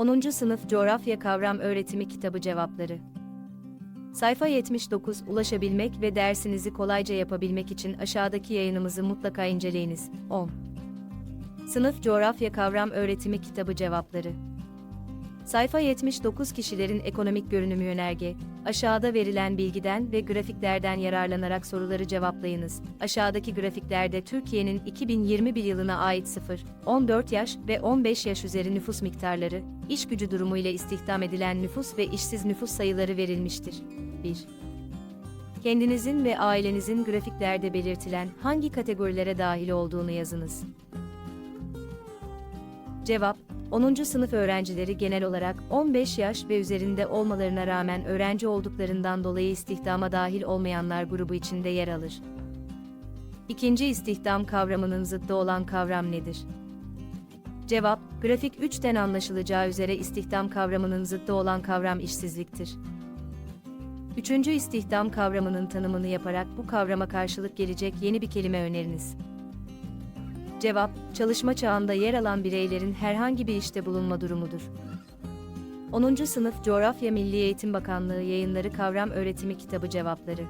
10. Sınıf Coğrafya Kavram Öğretimi Kitabı Cevapları Sayfa 79 Ulaşabilmek ve dersinizi kolayca yapabilmek için aşağıdaki yayınımızı mutlaka inceleyiniz. 10. Sınıf Coğrafya Kavram Öğretimi Kitabı Cevapları Sayfa 79 kişilerin ekonomik görünümü yönerge, aşağıda verilen bilgiden ve grafiklerden yararlanarak soruları cevaplayınız. Aşağıdaki grafiklerde Türkiye'nin 2021 yılına ait 0, 14 yaş ve 15 yaş üzeri nüfus miktarları, iş gücü durumu ile istihdam edilen nüfus ve işsiz nüfus sayıları verilmiştir. 1. Kendinizin ve ailenizin grafiklerde belirtilen hangi kategorilere dahil olduğunu yazınız. Cevap 10. sınıf öğrencileri genel olarak 15 yaş ve üzerinde olmalarına rağmen öğrenci olduklarından dolayı istihdama dahil olmayanlar grubu içinde yer alır. İkinci istihdam kavramının zıddı olan kavram nedir? Cevap, grafik 3'ten anlaşılacağı üzere istihdam kavramının zıddı olan kavram işsizliktir. Üçüncü istihdam kavramının tanımını yaparak bu kavrama karşılık gelecek yeni bir kelime öneriniz. Cevap, çalışma çağında yer alan bireylerin herhangi bir işte bulunma durumudur. 10. Sınıf Coğrafya Milli Eğitim Bakanlığı Yayınları Kavram Öğretimi Kitabı Cevapları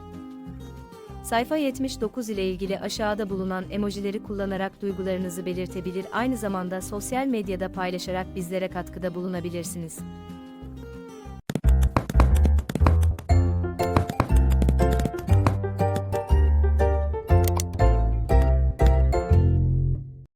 Sayfa 79 ile ilgili aşağıda bulunan emojileri kullanarak duygularınızı belirtebilir aynı zamanda sosyal medyada paylaşarak bizlere katkıda bulunabilirsiniz.